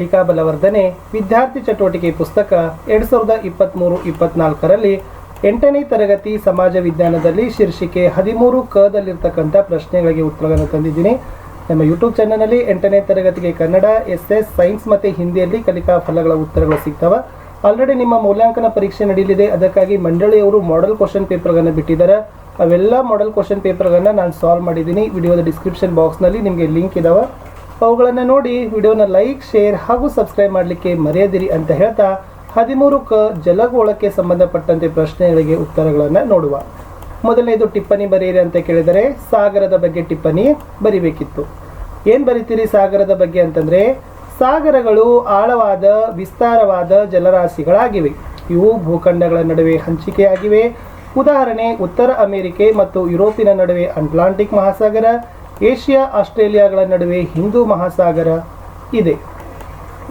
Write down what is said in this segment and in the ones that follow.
ಕಲಿಕಾ ಬಲವರ್ಧನೆ, ವಿದ್ಯಾರ್ಥಿ ಚಟುವಟಿಕೆ ಪುಸ್ತಕ ಎರಡು ಸಾವಿರದ ಇಪ್ಪತ್ತ್ಮೂರು ಇಪ್ಪತ್ನಾಲ್ಕರಲ್ಲಿ ಎಂಟನೇ ತರಗತಿ ಸಮಾಜ ವಿಜ್ಞಾನದಲ್ಲಿ ಶೀರ್ಷಿಕೆ ಹದಿಮೂರು ಕದಲ್ಲಿರ್ತಕ್ಕಂಥ ಪ್ರಶ್ನೆಗಳಿಗೆ ಉತ್ತರಗಳನ್ನು ತಂದಿದ್ದೀನಿ. ನಮ್ಮ ಯೂಟ್ಯೂಬ್ ಚಾನಲಲ್ಲಿ ಎಂಟನೇ ತರಗತಿಗೆ ಕನ್ನಡ ಎಸ್ ಎಸ್ ಸೈನ್ಸ್ ಮತ್ತು ಹಿಂದಿಯಲ್ಲಿ ಕಲಿಕಾ ಫಲಗಳ ಉತ್ತರಗಳು ಸಿಗ್ತವೆ. ಆಲ್ರೆಡಿ ನಿಮ್ಮ ಮೌಲ್ಯಾಂಕನ ಪರೀಕ್ಷೆ ನಡೆಯಲಿದೆ. ಅದಕ್ಕಾಗಿ ಮಂಡಳಿಯವರು ಮಾಡೆಲ್ ಕ್ವಶನ್ ಪೇಪರ್ಗಳನ್ನು ಬಿಟ್ಟಿದ್ದಾರೆ. ಅವೆಲ್ಲ ಮಾಡೆಲ್ ಕ್ವಶನ್ ಪೇಪರ್ಗಳನ್ನು ನಾನು ಸಾಲ್ವ್ ಮಾಡಿದ್ದೀನಿ. ವಿಡಿಯೋದ ಡಿಸ್ಕ್ರಿಪ್ಷನ್ ಬಾಕ್ಸ್ನಲ್ಲಿ ನಿಮಗೆ ಲಿಂಕ್ ಇದಾವೆ. ಅವುಗಳನ್ನು ನೋಡಿ ವಿಡಿಯೋನ ಲೈಕ್, ಶೇರ್ ಹಾಗೂ ಸಬ್ಸ್ಕ್ರೈಬ್ ಮಾಡಲಿಕ್ಕೆ ಮರೆಯದಿರಿ ಅಂತ ಹೇಳ್ತಾ ಹದಿಮೂರು ಕ ಜಲಗೋಳಕ್ಕೆ ಸಂಬಂಧಪಟ್ಟಂತೆ ಪ್ರಶ್ನೆಗಳಿಗೆ ಉತ್ತರಗಳನ್ನು ನೋಡುವ. ಮೊದಲನೇದು ಟಿಪ್ಪಣಿ ಬರೆಯಿರಿ ಅಂತ ಕೇಳಿದರೆ ಸಾಗರದ ಬಗ್ಗೆ ಟಿಪ್ಪಣಿ ಬರಿಬೇಕಿತ್ತು. ಏನು ಬರಿತೀರಿ ಸಾಗರದ ಬಗ್ಗೆ ಅಂತಂದರೆ, ಸಾಗರಗಳು ಆಳವಾದ, ವಿಸ್ತಾರವಾದ ಜಲರಾಶಿಗಳಾಗಿವೆ. ಇವು ಭೂಖಂಡಗಳ ನಡುವೆ ಹಂಚಿಕೆಯಾಗಿವೆ. ಉದಾಹರಣೆ, ಉತ್ತರ ಅಮೆರಿಕೆ ಮತ್ತು ಯುರೋಪಿನ ನಡುವೆ ಅಟ್ಲಾಂಟಿಕ್ ಮಹಾಸಾಗರ ಏಷ್ಯಾ, ಆಸ್ಟ್ರೇಲಿಯಾಗಳ ನಡುವೆ ಹಿಂದೂ ಮಹಾಸಾಗರ ಇದೆ.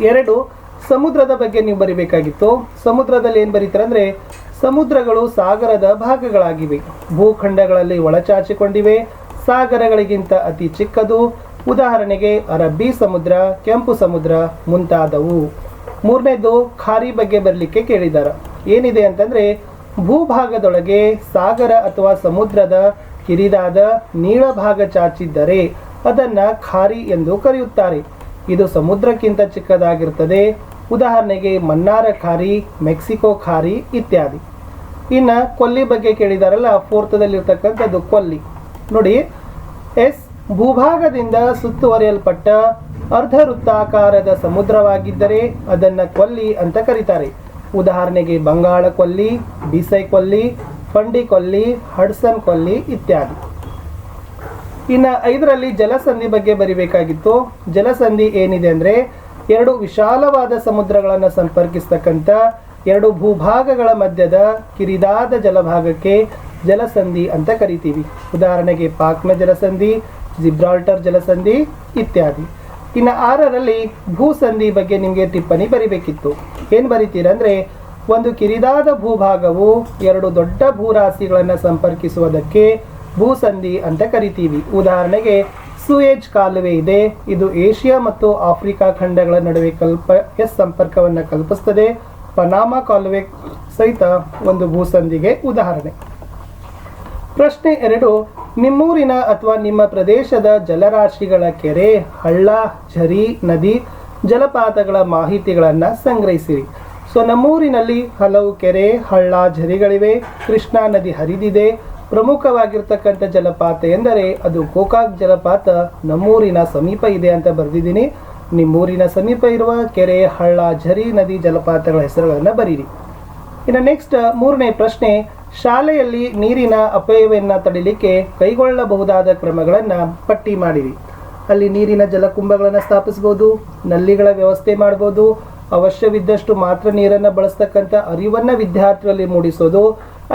ಎರಡು, ಸಮುದ್ರದ ಬಗ್ಗೆ ನೀವು ಬರಿಬೇಕಾಗಿತ್ತು. ಸಮುದ್ರದಲ್ಲಿ ಏನು ಬರೀತಾರೆ ಅಂದರೆ, ಸಮುದ್ರಗಳು ಸಾಗರದ ಭಾಗಗಳಾಗಿವೆ. ಭೂಖಂಡಗಳಲ್ಲಿ ಒಳಚಾಚಿಕೊಂಡಿವೆ. ಸಾಗರಗಳಿಗಿಂತ ಅತಿ ಚಿಕ್ಕದು. ಉದಾಹರಣೆಗೆ, ಅರಬ್ಬಿ ಸಮುದ್ರ, ಕೆಂಪು ಸಮುದ್ರ ಮುಂತಾದವು. ಮೂರನೇದು, ಖಾರಿ ಬಗ್ಗೆ ಬರಲಿಕ್ಕೆ ಕೇಳಿದ್ದಾರೆ ಏನಿದೆ ಅಂತಂದರೆ, ಭೂಭಾಗದೊಳಗೆ ಸಾಗರ ಅಥವಾ ಸಮುದ್ರದ ಕಿರಿದಾದ ನೀಳಭಾಗ ಚಾಚಿದ್ದರೆ ಅದನ್ನು ಖಾರಿ ಎಂದು ಕರೆಯುತ್ತಾರೆ. ಇದು ಸಮುದ್ರಕ್ಕಿಂತ ಚಿಕ್ಕದಾಗಿರುತ್ತದೆ. ಉದಾಹರಣೆಗೆ ಮನ್ನಾರ ಖಾರಿ, ಮೆಕ್ಸಿಕೋ ಖಾರಿ ಇತ್ಯಾದಿ. ಇನ್ನು ಕೊಲ್ಲಿ ಬಗ್ಗೆ ಕೇಳಿದಾರಲ್ಲ ಫೋರ್ತದಲ್ಲಿರ್ತಕ್ಕಂಥದ್ದು ಕೊಲ್ಲಿ. ನೋಡಿ, ಎಸ್, ಭೂಭಾಗದಿಂದ ಸುತ್ತುವರಿಯಲ್ಪಟ್ಟ ಅರ್ಧ ವೃತ್ತಾಕಾರದ ಸಮುದ್ರವಾಗಿದ್ದರೆ ಅದನ್ನು ಕೊಲ್ಲಿ ಅಂತ ಕರೀತಾರೆ. ಉದಾಹರಣೆಗೆ ಬಂಗಾಳ ಕೊಲ್ಲಿ, ಬಿಸೈ ಕೊಲ್ಲಿ ಫಂಡಿ ಕೊಲ್ಲಿ, ಹಡ್ಸನ್ ಕೊಲ್ಲಿ ಇತ್ಯಾದಿ. ಇನ್ನು ಐದರಲ್ಲಿ ಜಲಸಂಧಿ ಬಗ್ಗೆ ಬರಿಬೇಕಾಗಿತ್ತು. ಜಲಸಂಧಿ ಏನಿದೆ ಅಂದರೆ ಎರಡು ವಿಶಾಲವಾದ ಸಮುದ್ರಗಳನ್ನು ಸಂಪರ್ಕಿಸ್ತಕ್ಕಂಥ ಎರಡು ಭೂಭಾಗಗಳ ಮಧ್ಯದ ಕಿರಿದಾದ ಜಲಭಾಗಕ್ಕೆ ಜಲಸಂಧಿ ಅಂತ ಕರಿತೀವಿ. ಉದಾಹರಣೆಗೆ ಪಾಕ್ನ ಜಲಸಂಧಿ, ಜಿಬ್ರಾಲ್ಟರ್ ಜಲಸಂಧಿ ಇತ್ಯಾದಿ. ಇನ್ನು ಆರರಲ್ಲಿ ಭೂಸಂಧಿ ಬಗ್ಗೆ ನಿಮಗೆ ಟಿಪ್ಪಣಿ ಬರಿಬೇಕಿತ್ತು. ಏನು ಬರಿತೀರಂದರೆ ಒಂದು ಕಿರಿದಾದ ಭೂಭಾಗವು ಎರಡು ದೊಡ್ಡ ಭೂರಾಶಿಗಳನ್ನು ಸಂಪರ್ಕಿಸುವುದಕ್ಕೆ ಭೂಸಂಧಿ ಅಂತ ಕರಿತೀವಿ. ಉದಾಹರಣೆಗೆ, ಸೂಯೇಜ್ ಕಾಲುವೆ ಇದೆ. ಇದು ಏಷ್ಯಾ ಮತ್ತು ಆಫ್ರಿಕಾ ಖಂಡಗಳ ನಡುವೆ ಕಲ್ಪ, ಎಸ್ ಸಂಪರ್ಕವನ್ನು ಕಲ್ಪಿಸ್ತದೆ. ಪನಾಮಾ ಕಾಲುವೆ ಸಹಿತ ಒಂದು ಭೂಸಂಧಿಗೆ ಉದಾಹರಣೆ. ಪ್ರಶ್ನೆ ಎರಡು, ನಿಮ್ಮೂರಿನ ಅಥವಾ ನಿಮ್ಮ ಪ್ರದೇಶದ ಜಲರಾಶಿಗಳ ಕೆರೆ, ಹಳ್ಳ, ಝರಿ, ನದಿ, ಜಲಪಾತಗಳ ಮಾಹಿತಿಗಳನ್ನು ಸಂಗ್ರಹಿಸಿರಿ. ಸೊ ನಮ್ಮೂರಿನಲ್ಲಿ ಹಲವು ಕೆರೆ, ಹಳ್ಳ, ಝರಿಗಳಿವೆ. ಕೃಷ್ಣಾ ನದಿ ಹರಿದಿದೆ. ಪ್ರಮುಖವಾಗಿರ್ತಕ್ಕಂಥ ಜಲಪಾತ ಎಂದರೆ ಅದು ಗೋಕಾಕ್ ಜಲಪಾತ. ನಮ್ಮೂರಿನ ಸಮೀಪ ಇದೆ ಅಂತ ಬರೆದಿದ್ದೀನಿ. ನಿಮ್ಮೂರಿನ ಸಮೀಪ ಇರುವ ಕೆರೆ, ಹಳ್ಳ, ಝರಿ, ನದಿ ಜಲಪಾತಗಳ ಹೆಸರುಗಳನ್ನು ಬರೀರಿ. ಇನ್ನು ನೆಕ್ಸ್ಟ್ ಮೂರನೇ ಪ್ರಶ್ನೆ, ಶಾಲೆಯಲ್ಲಿ ನೀರಿನ ಅಪಾಯವನ್ನು ತಡಿಲಿಕ್ಕೆ ಕೈಗೊಳ್ಳಬಹುದಾದ ಕ್ರಮಗಳನ್ನು ಪಟ್ಟಿ ಮಾಡಿರಿ. ಅಲ್ಲಿ ನೀರಿನ ಜಲಕುಂಭಗಳನ್ನು ಸ್ಥಾಪಿಸ್ಬೋದು, ನಲ್ಲಿಗಳ ವ್ಯವಸ್ಥೆ ಮಾಡ್ಬೋದು ಅವಶ್ಯವಿದ್ದಷ್ಟು ಮಾತ್ರ ನೀರನ್ನು ಬಳಸ್ತಕ್ಕಂಥ ಅರಿವನ್ನು ವಿದ್ಯಾರ್ಥಿಗಳಲ್ಲಿ ಮೂಡಿಸೋದು.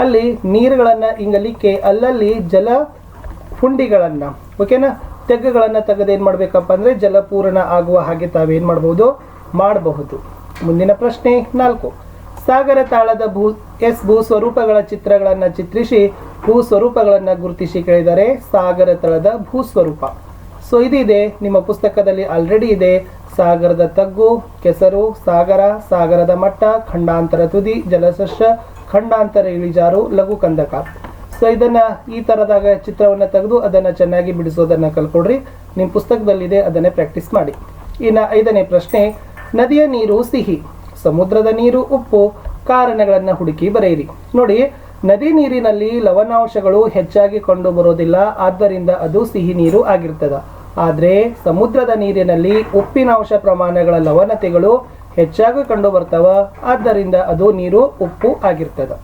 ಅಲ್ಲಿ ನೀರುಗಳನ್ನು ಇಂಗಲಿಕ್ಕೆ ಅಲ್ಲಲ್ಲಿ ಜಲ ಹುಂಡಿಗಳನ್ನು, ಓಕೆನಾ? ತೆಗ್ಗುಗಳನ್ನು ತೆಗೆದು ಏನು ಮಾಡಬೇಕಪ್ಪ ಅಂದರೆ ಜಲಪೂರಣ ಆಗುವ ಹಾಗೆ ತಾವೇನು ಮಾಡ್ಬೋದು? ಮಾಡಬಹುದು. ಮುಂದಿನ ಪ್ರಶ್ನೆ ನಾಲ್ಕು. ಸಾಗರ ತಾಳದ ಭೂ, ಎಸ್ ಭೂ ಸ್ವರೂಪಗಳ ಚಿತ್ರಗಳನ್ನು ಚಿತ್ರಿಸಿ ಭೂ ಸ್ವರೂಪಗಳನ್ನು ಗುರುತಿಸಿ ಕೇಳಿದರೆ ಸಾಗರ ತಳದ ಭೂ ಸ್ವರೂಪ ಸೊ ಇದಿದೆ ನಿಮ್ಮ ಪುಸ್ತಕದಲ್ಲಿ ಆಲ್ರೆಡಿ ಇದೆ. ಸಾಗರದ ತಗ್ಗು, ಕೆಸರು, ಸಾಗರ, ಸಾಗರದ ಮಟ್ಟ, ಖಂಡಾಂತರ ತುದಿ ಜಲಸಸ್ಯ ಖಂಡಾಂತರ ಇಳಿಜಾರು, ಲಘು ಕಂದಕ. ಸೊ ಇದನ್ನ ಈ ತರದಾಗ ಚಿತ್ರವನ್ನು ತೆಗೆದು ಅದನ್ನು ಚೆನ್ನಾಗಿ ಬಿಡಿಸೋದನ್ನ ಕಲ್ಕೊಡ್ರಿ ನಿಮ್ಮ ಪುಸ್ತಕದಲ್ಲಿದೆ, ಅದನ್ನೇ ಪ್ರಾಕ್ಟೀಸ್ ಮಾಡಿ. ಇನ್ನು ಐದನೇ ಪ್ರಶ್ನೆ, ನದಿಯ ನೀರು ಸಿಹಿ, ಸಮುದ್ರದ ನೀರು ಉಪ್ಪು, ಕಾರಣಗಳನ್ನು ಹುಡುಕಿ ಬರೆಯಿರಿ. ನೋಡಿ, ನದಿ ನೀರಿನಲ್ಲಿ ಲವಣಾಂಶಗಳು ಹೆಚ್ಚಾಗಿ ಕಂಡು ಬರೋದಿಲ್ಲ, ಆದ್ದರಿಂದ ಅದು ಸಿಹಿ ನೀರು ಆಗಿರ್ತದ. ಆದರೆ ಸಮುದ್ರದ ನೀರಿನಲ್ಲಿ ಉಪ್ಪಿನಾಂಶ ಪ್ರಮಾಣಗಳ ಲವಣತೆಗಳು ಹೆಚ್ಚಾಗಿ ಕಂಡು ಬರ್ತಾವ ಆದ್ದರಿಂದ ಅದು ನೀರು ಉಪ್ಪು ಆಗಿರ್ತದೆ.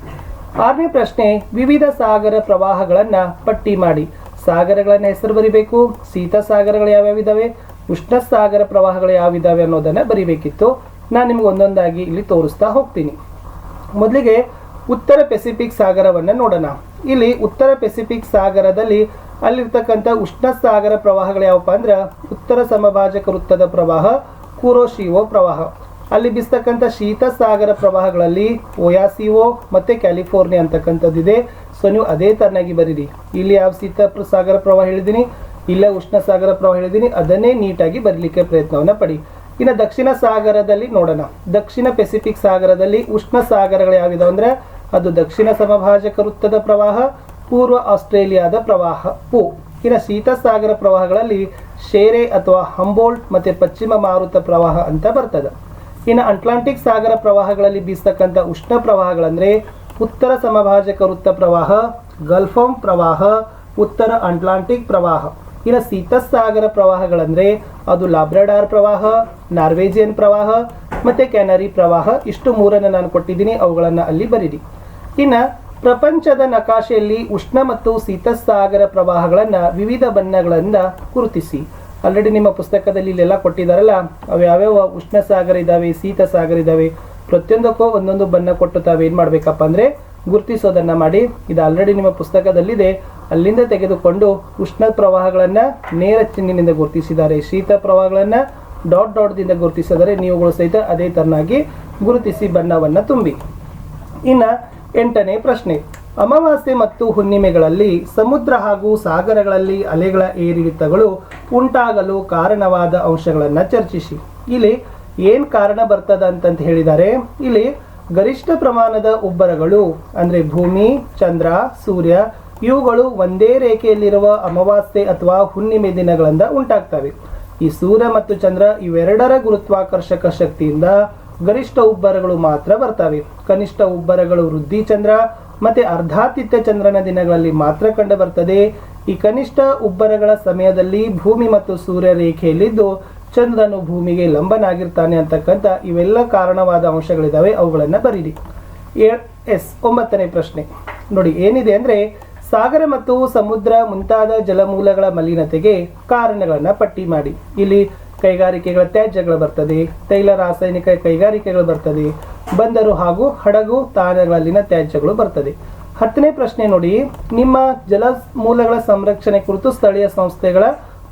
ಆರನೇ ಪ್ರಶ್ನೆ, ವಿವಿಧ ಸಾಗರ ಪ್ರವಾಹಗಳನ್ನು ಪಟ್ಟಿ ಮಾಡಿ. ಸಾಗರಗಳನ್ನ ಹೆಸರು ಬರಿಬೇಕು, ಶೀತ ಸಾಗರಗಳು ಯಾವ್ಯಾವಿದಾವೆ ಉಷ್ಣ ಸಾಗರ ಪ್ರವಾಹಗಳು ಯಾವಿದಾವೆ ಅನ್ನೋದನ್ನ ಬರಿಬೇಕಿತ್ತು. ನಾನು ನಿಮ್ಗೆ ಒಂದೊಂದಾಗಿ ಇಲ್ಲಿ ತೋರಿಸ್ತಾ ಹೋಗ್ತೀನಿ. ಮೊದಲಿಗೆ ಉತ್ತರ ಪೆಸಿಫಿಕ್ ಸಾಗರವನ್ನು ನೋಡೋಣ. ಇಲ್ಲಿ ಉತ್ತರ ಪೆಸಿಫಿಕ್ ಸಾಗರದಲ್ಲಿ ಅಲ್ಲಿರ್ತಕ್ಕಂಥ ಉಷ್ಣ ಸಾಗರ ಪ್ರವಾಹಗಳು ಯಾವಪ್ಪ ಅಂದ್ರೆ ಉತ್ತರ ಸಮಭಾಜಕ ವೃತ್ತದ ಪ್ರವಾಹ ಕುರೋಶಿವೋ ಪ್ರವಾಹ. ಅಲ್ಲಿ ಬಿಸ್ತಕ್ಕಂಥ ಶೀತ ಸಾಗರ ಪ್ರವಾಹಗಳಲ್ಲಿ ಓಯಾಸಿವೋ ಮತ್ತು ಕ್ಯಾಲಿಫೋರ್ನಿಯಾ ಅಂತಕ್ಕಂಥದ್ದಿದೆ. ಸೊ ನೀವು ಅದೇ ತರನಾಗಿ ಬರೀರಿ. ಇಲ್ಲಿ ಯಾವ ಶೀತ ಸಾಗರ ಪ್ರವಾಹ ಹೇಳಿದ್ದೀನಿ? ಇಲ್ಲ ಉಷ್ಣ ಸಾಗರ ಪ್ರವಾಹ ಹೇಳಿದ್ದೀನಿ. ಅದನ್ನೇ ನೀಟಾಗಿ ಬರಲಿಕ್ಕೆ ಪ್ರಯತ್ನವನ್ನು ಪಡಿ. ಇನ್ನು ದಕ್ಷಿಣ ಸಾಗರದಲ್ಲಿ ನೋಡೋಣ. ದಕ್ಷಿಣ ಪೆಸಿಫಿಕ್ ಸಾಗರದಲ್ಲಿ ಉಷ್ಣ ಸಾಗರಗಳು ಯಾವಿದಾವೆ ಅಂದ್ರೆ ಅದು ದಕ್ಷಿಣ ಸಮಭಾಜಕ ವೃತ್ತದ ಪ್ರವಾಹ ಪೂರ್ವ ಆಸ್ಟ್ರೇಲಿಯಾದ ಪ್ರವಾಹ ಪೂ. ಇನ್ನು ಶೀತ ಸಾಗರ ಪ್ರವಾಹಗಳಲ್ಲಿ ಶೇರೆ ಅಥವಾ ಹಂಬೋಲ್ಟ್ ಮತ್ತು ಪಶ್ಚಿಮ ಮಾರುತ ಪ್ರವಾಹ ಅಂತ ಬರ್ತದೆ. ಇನ್ನು ಅಟ್ಲಾಂಟಿಕ್ ಸಾಗರ ಪ್ರವಾಹಗಳಲ್ಲಿ ಬೀಸ್ತಕ್ಕಂಥ ಉಷ್ಣ ಪ್ರವಾಹಗಳಂದರೆ ಉತ್ತರ ಸಮಭಾಜಕ ವೃತ್ತ ಪ್ರವಾಹ, ಗಲ್ಫೋಮ್ ಪ್ರವಾಹ, ಉತ್ತರ ಅಟ್ಲಾಂಟಿಕ್ ಪ್ರವಾಹ. ಇನ್ನು ಶೀತಸಾಗರ ಪ್ರವಾಹಗಳಂದರೆ ಅದು ಲಾಬ್ರಡಾರ್ ಪ್ರವಾಹ, ನಾರ್ವೇಜಿಯನ್ ಪ್ರವಾಹ ಮತ್ತು ಕ್ಯಾನರಿ ಪ್ರವಾಹ. ಇಷ್ಟು ಮೂರನ್ನು ನಾನು ಕೊಟ್ಟಿದ್ದೀನಿ, ಅವುಗಳನ್ನು ಅಲ್ಲಿ ಬರೀರಿ. ಇನ್ನು ಪ್ರಪಂಚದ ನಕಾಶೆಯಲ್ಲಿ ಉಷ್ಣ ಮತ್ತು ಶೀತಸಾಗರ ಪ್ರವಾಹಗಳನ್ನು ವಿವಿಧ ಬಣ್ಣಗಳಿಂದ ಗುರುತಿಸಿ. ಆಲ್ರೆಡಿ ನಿಮ್ಮ ಪುಸ್ತಕದಲ್ಲಿ ಇಲ್ಲೆಲ್ಲ ಕೊಟ್ಟಿದ್ದಾರಲ್ಲ ಅವು ಯಾವ್ಯಾವ ಉಷ್ಣ ಸಾಗರ ಇದಾವೆ, ಶೀತ ಸಾಗರ ಇದಾವೆ, ಪ್ರತಿಯೊಂದಕ್ಕೂ ಒಂದೊಂದು ಬಣ್ಣ ಕೊಟ್ಟು ತಾವೇನು ಮಾಡಬೇಕಪ್ಪ ಅಂದರೆ ಗುರುತಿಸೋದನ್ನ ಮಾಡಿ. ಇದು ಆಲ್ರೆಡಿ ನಿಮ್ಮ ಪುಸ್ತಕದಲ್ಲಿದೆ. ಅಲ್ಲಿಂದ ತೆಗೆದುಕೊಂಡು ಉಷ್ಣ ಪ್ರವಾಹಗಳನ್ನು ನೇರ ಚಿಹ್ನಿನಿಂದ ಗುರುತಿಸಿದ್ದಾರೆ. ಶೀತ ಪ್ರವಾಹಗಳನ್ನು ಡಾಟ್ ಡಾಟ್ದಿಂದ ಗುರುತಿಸಿದರೆ ನೀವುಗಳು ಸಹಿತ ಅದೇ ತರನಾಗಿ ಗುರುತಿಸಿ ಬಣ್ಣವನ್ನು ತುಂಬಿ. ಇನ್ನ ಎಂಟನೇ ಪ್ರಶ್ನೆ. ಅಮಾವಾಸ್ಯೆ ಮತ್ತು ಹುಣ್ಣಿಮೆಗಳಲ್ಲಿ ಸಮುದ್ರ ಹಾಗೂ ಸಾಗರಗಳಲ್ಲಿ ಅಲೆಗಳ ಏರಿಳಿತಗಳು ಉಂಟಾಗಲು ಕಾರಣವಾದ ಅಂಶಗಳನ್ನು ಚರ್ಚಿಸಿ. ಇಲ್ಲಿ ಏನು ಕಾರಣ ಬರ್ತದ ಅಂತಂತ ಹೇಳಿದ್ದಾರೆ ಇಲ್ಲಿ ಗರಿಷ್ಠ ಪ್ರಮಾಣದ ಉಬ್ಬರಗಳು, ಅಂದ್ರೆ ಭೂಮಿ, ಚಂದ್ರ, ಸೂರ್ಯ, ಇವುಗಳು ಒಂದೇ ರೇಖೆಯಲ್ಲಿರುವ ಅಮಾವಾಸ್ಯೆ ಅಥವಾ ಹುಣ್ಣಿಮೆ ದಿನಗಳಿಂದ ಉಂಟಾಗ್ತವೆ. ಈ ಸೂರ್ಯ ಮತ್ತು ಚಂದ್ರ ಇವೆರಡರ ಗುರುತ್ವಾಕರ್ಷಕ ಶಕ್ತಿಯಿಂದ ಗರಿಷ್ಠ ಉಬ್ಬರಗಳು ಮಾತ್ರ ಬರ್ತವೆ. ಕನಿಷ್ಠ ಉಬ್ಬರಗಳು ವೃದ್ಧಿ ಚಂದ್ರ ಮತ್ತೆ ಅರ್ಧಾತಿಥ್ಯ ಚಂದ್ರನ ದಿನಗಳಲ್ಲಿ ಮಾತ್ರ ಕಂಡು ಬರ್ತದೆ. ಈ ಕನಿಷ್ಠ ಉಬ್ಬರಗಳ ಸಮಯದಲ್ಲಿ ಭೂಮಿ ಮತ್ತು ಸೂರ್ಯ ರೇಖೆಯಲ್ಲಿದ್ದು ಚಂದ್ರನು ಭೂಮಿಗೆ ಲಂಬನಾಗಿರ್ತಾನೆ ಅಂತಕ್ಕಂಥ ಇವೆಲ್ಲ ಕಾರಣವಾದ ಅಂಶಗಳಿದಾವೆ. ಅವುಗಳನ್ನು ಬರೀರಿ. ಎಸ್, ಒಂಬತ್ತನೇ ಪ್ರಶ್ನೆ. ನೋಡಿ, ಏನಿದೆ ಅಂದ್ರೆ ಸಾಗರ ಮತ್ತು ಸಮುದ್ರ ಮುಂತಾದ ಜಲಮೂಲಗಳ ಮಲಿನತೆಗೆ ಕಾರಣಗಳನ್ನು ಪಟ್ಟಿ ಮಾಡಿ. ಇಲ್ಲಿ ಕೈಗಾರಿಕೆಗಳ ತ್ಯಾಜ್ಯಗಳು ಬರ್ತದೆ, ತೈಲ, ರಾಸಾಯನಿಕ ಕೈಗಾರಿಕೆಗಳು ಬರ್ತದೆ, ಬಂದರು ಹಾಗೂ ಹಡಗು ತಾಣಗಳಲ್ಲಿನ ತ್ಯಾಜ್ಯಗಳು ಬರ್ತದೆ. ಹತ್ತನೇ ಪ್ರಶ್ನೆ ನೋಡಿ, ನಿಮ್ಮ ಜಲಮೂಲಗಳ ಸಂರಕ್ಷಣೆ ಕುರಿತು ಸ್ಥಳೀಯ ಸಂಸ್ಥೆಗಳ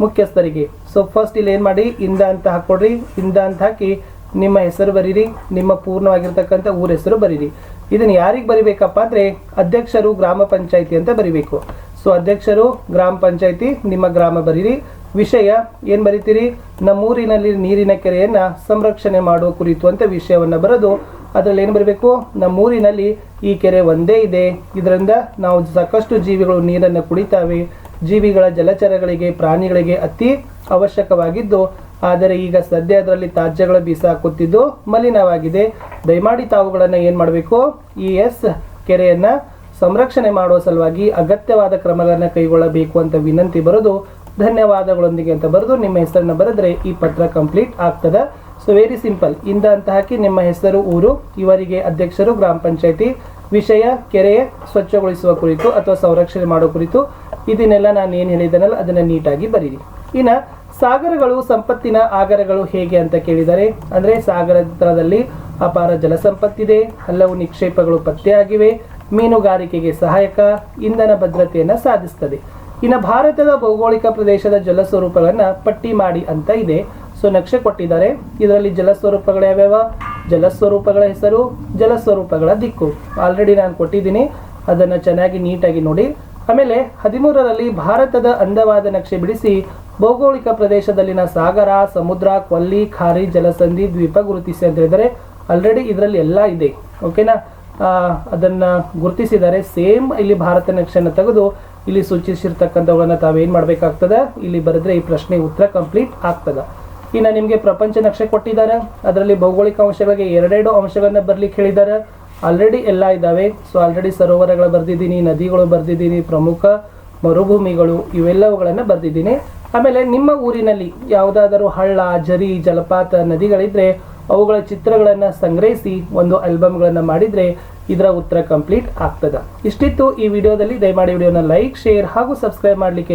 ಮುಖ್ಯಸ್ಥರಿಗೆ. ಸೊ ಫಸ್ಟ್ ಇಲ್ಲಿ ಏನು ಮಾಡಿ ಇಂದ ಅಂತ ಹಾಕೊಡ್ರಿ ಇಂದ ಅಂತ ಹಾಕಿ ನಿಮ್ಮ ಹೆಸರು ಬರೀರಿ, ನಿಮ್ಮ ಪೂರ್ಣವಾಗಿರ್ತಕ್ಕಂಥ ಊರ ಹೆಸರು ಬರೀರಿ. ಇದನ್ನು ಯಾರಿಗೆ ಬರಿಬೇಕಪ್ಪ ಅಂದ್ರೆ, ಅಧ್ಯಕ್ಷರು ಗ್ರಾಮ ಪಂಚಾಯಿತಿ ಅಂತ ಬರಿಬೇಕು. ಸೊ ಅಧ್ಯಕ್ಷರು, ಗ್ರಾಮ ಪಂಚಾಯಿತಿ, ನಿಮ್ಮ ಗ್ರಾಮ ಬರೀರಿ ವಿಷಯ ಏನು ಬರೀತೀರಿ? ನಮ್ಮೂರಿನಲ್ಲಿ ನೀರಿನ ಕೆರೆಯನ್ನ ಸಂರಕ್ಷಣೆ ಮಾಡುವ ಕುರಿತು ಅಂತ ವಿಷಯವನ್ನ ಬರೆದು ಅದರಲ್ಲಿ ಏನು ಬರಬೇಕು? ನಮ್ಮೂರಿನಲ್ಲಿ ಈ ಕೆರೆ ಒಂದೇ ಇದೆ. ಇದರಿಂದ ನಾವು ಸಾಕಷ್ಟು ಜೀವಿಗಳು ನೀರನ್ನು ಕುಡಿತಾವೆ. ಜೀವಿಗಳ ಜಲಚರಗಳಿಗೆ, ಪ್ರಾಣಿಗಳಿಗೆ ಅತಿ ಅವಶ್ಯಕವಾಗಿದ್ದು, ಆದರೆ ಈಗ ಸದ್ಯ ಅದರಲ್ಲಿ ತ್ಯಾಜ್ಯಗಳ ಬೀಸಾಕುತ್ತಿದ್ದು ಮಲಿನವಾಗಿದೆ. ದಯಮಾಡಿ ತಾವುಗಳನ್ನು ಏನು ಮಾಡಬೇಕು? ಈ ಎಸ್ ಕೆರೆಯನ್ನ ಸಂರಕ್ಷಣೆ ಮಾಡುವ ಸಲುವಾಗಿ ಅಗತ್ಯವಾದ ಕ್ರಮಗಳನ್ನು ಕೈಗೊಳ್ಳಬೇಕು ಅಂತ ವಿನಂತಿ ಬರೆದು ಧನ್ಯವಾದಗಳೊಂದಿಗೆ ಅಂತ ಬರೆದು ನಿಮ್ಮ ಹೆಸರನ್ನ ಬರೆದ್ರೆ ಈ ಪತ್ರ ಕಂಪ್ಲೀಟ್ ಆಗ್ತದೆ. ಸೊ ವೆರಿ ಸಿಂಪಲ್ ಇಂದ ಅಂತ ಹಾಕಿ ನಿಮ್ಮ ಹೆಸರು, ಊರು, ಇವರಿಗೆ ಅಧ್ಯಕ್ಷರು, ಗ್ರಾಮ ಪಂಚಾಯತಿ, ವಿಷಯ, ಕೆರೆ ಸ್ವಚ್ಛಗೊಳಿಸುವ ಕುರಿತು ಅಥವಾ ಸಂರಕ್ಷಣೆ ಮಾಡೋ ಕುರಿತು. ಇದನ್ನೆಲ್ಲ ನಾನು ಏನು ಹೇಳಿದ್ದೇನಲ್ಲ, ಅದನ್ನ ನೀಟಾಗಿ ಬರೀರಿ. ಇನ್ನ ಸಾಗರಗಳು, ಸಂಪತ್ತಿನ ಆಗರಗಳು ಹೇಗೆ ಅಂತ ಕೇಳಿದರೆ, ಅಂದ್ರೆ ಸಾಗರದಲ್ಲಿ ಅಪಾರ ಜಲಸಂಪತ್ತಿದೆ ಹಲವು ನಿಕ್ಷೇಪಗಳು ಪತ್ತೆಯಾಗಿವೆ, ಮೀನುಗಾರಿಕೆಗೆ ಸಹಾಯಕ, ಇಂಧನ ಭದ್ರತೆಯನ್ನು ಸಾಧಿಸ್ತದೆ. ಇನ್ನು ಭಾರತದ ಭೌಗೋಳಿಕ ಪ್ರದೇಶದ ಜಲಸ್ವರೂಪಗಳನ್ನು ಪಟ್ಟಿ ಮಾಡಿ ಅಂತ ಇದೆ. ಸೊ ನಕ್ಷೆ ಕೊಟ್ಟಿದ್ದಾರೆ. ಇದರಲ್ಲಿ ಜಲಸ್ವರೂಪಗಳು ಯಾವ್ಯಾವ? ಜಲಸ್ವರೂಪಗಳ ಹೆಸರು, ಜಲಸ್ವರೂಪಗಳ ದಿಕ್ಕು. ಆಲ್ರೆಡಿ ನಾನು ಕೊಟ್ಟಿದ್ದೀನಿ. ಅದನ್ನು ಚೆನ್ನಾಗಿ ನೀಟಾಗಿ ನೋಡಿ. ಆಮೇಲೆ ಹದಿಮೂರರಲ್ಲಿ ಭಾರತದ ಅಂದವಾದ ನಕ್ಷೆ ಬಿಡಿಸಿ ಭೌಗೋಳಿಕ ಪ್ರದೇಶದಲ್ಲಿನ ಸಾಗರ, ಸಮುದ್ರ, ಕೊಲ್ಲಿ, ಖಾರಿ, ಜಲಸಂಧಿ, ದ್ವೀಪ ಗುರುತಿಸಿ ಅಂತ ಹೇಳಿದರೆ ಆಲ್ರೆಡಿ ಇದರಲ್ಲಿ ಎಲ್ಲ ಇದೆ. ಓಕೆನಾ ಅದನ್ನು ಗುರುತಿಸಿದ್ದಾರೆ. ಸೇಮ್ ಇಲ್ಲಿ ಭಾರತ ನಕ್ಷೆಯನ್ನು ತೆಗೆದು ಇಲ್ಲಿ ಸೂಚಿಸಿರ್ತಕ್ಕಂಥವುಗಳನ್ನ ತಾವೇನ್ ಮಾಡ್ಬೇಕಾಗ್ತದ? ಇಲ್ಲಿ ಬರೆದ್ರೆ ಈ ಪ್ರಶ್ನೆ ಉತ್ತರ ಕಂಪ್ಲೀಟ್ ಆಗ್ತದೆ. ಇನ್ನು ನಿಮಗೆ ಪ್ರಪಂಚ ನಕ್ಷೆ ಕೊಟ್ಟಿದ್ದಾರೆ ಅದರಲ್ಲಿ ಭೌಗೋಳಿಕ ಅಂಶಗಳಿಗೆ ಎರಡೆರಡು ಅಂಶಗಳನ್ನ ಬರ್ಲಿಕ್ಕೆ ಹೇಳಿದ್ದಾರೆ ಆಲ್ರೆಡಿ ಎಲ್ಲ ಇದ್ದಾವೆ ಸೊ ಆಲ್ರೆಡಿ ಸರೋವರಗಳು ಬರ್ದಿದ್ದೀನಿ, ನದಿಗಳು ಬರ್ದಿದ್ದೀನಿ, ಪ್ರಮುಖ ಮರುಭೂಮಿಗಳು ಇವೆಲ್ಲವುಗಳನ್ನು ಬರ್ದಿದ್ದೀನಿ. ಆಮೇಲೆ ನಿಮ್ಮ ಊರಿನಲ್ಲಿ ಯಾವುದಾದರೂ ಹಳ್ಳ, ಜರಿ, ಜಲಪಾತ, ನದಿಗಳಿದ್ರೆ ಅವುಗಳ ಚಿತ್ರಗಳನ್ನ ಸಂಗ್ರಹಿಸಿ ಒಂದು ಆಲ್ಬಮ್ಗಳನ್ನ ಮಾಡಿದ್ರೆ ಇದರ ಉತ್ತರ ಕಂಪ್ಲೀಟ್ ಆಗ್ತದ. ಇಷ್ಟಿತ್ತು ಈ ವಿಡಿಯೋದಲ್ಲಿ. ದಯಮಾಡಿ ವಿಡಿಯೋನ ಲೈಕ್, ಶೇರ್ ಹಾಗೂ ಸಬ್ಸ್ಕ್ರೈಬ್ ಮಾಡಲಿಕ್ಕೆ